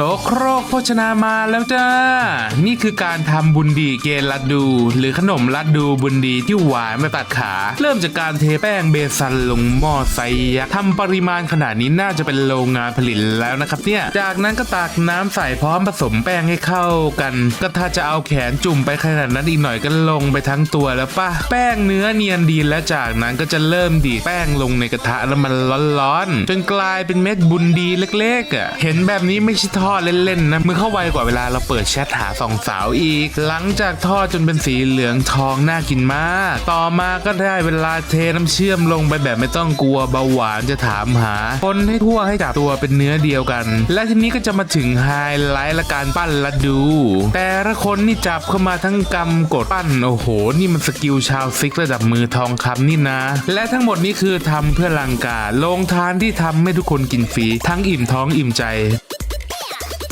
โตโครกโภชนามาแล้วจ้า นี่คือการทำบุญดีเกลัดดู หรือขนมลัดดูบุญดีที่หวานไมาตัดขา เริ่มจากการเทแป้งเบซันลงหม้อไซยักษ์ทำปริมาณขนาดนี้น่าจะเป็นโรงงานผลิตแล้วนะครับเนี่ย จากนั้นก็ตักน้ำใส่พร้อมผสมแป้งให้เข้ากัน ก็ถ้าจะเอาแขนจุ่มไปขนาดนั้นอีกหน่อยก็ลงไปทั้งตัวแล้วป่ะ แป้งเนื้อเนียนดีแล้วจากนั้นก็จะเริ่มดีแป้งลงในกระทะแล้วมันร้อนๆจนกลายเป็นเม็ดบุญดีเล็กๆอะเห็นแบบนี้ไม่ใช่ทออดเล่นๆนะมือเข้าไวกว่าเวลาเราเปิดแชทหาสองสาวอีก หลังจากทอดจนเป็นสีเหลืองทองน่ากินมาก ต่อมาก็ได้เวลาเทน้ำเชื่อมลงไปแบบไม่ต้องกลัวเบาหวานจะถามหา คนให้ทั่วให้จับตัวเป็นเนื้อเดียวกัน และทีนี้ก็จะมาถึงไฮไลท์ละการปั้นละดู แต่ละคนนี่จับเข้ามาทั้งกำกดปั้นโอ้โห นี่มันสกิลชาวซิกระดับมือทองคำนี่นะ และทั้งหมดนี้คือทำเพื่อลังกาลงทานที่ทำให้ทุกคนกินฟรีทั้งอิ่มท้องอิ่มใจ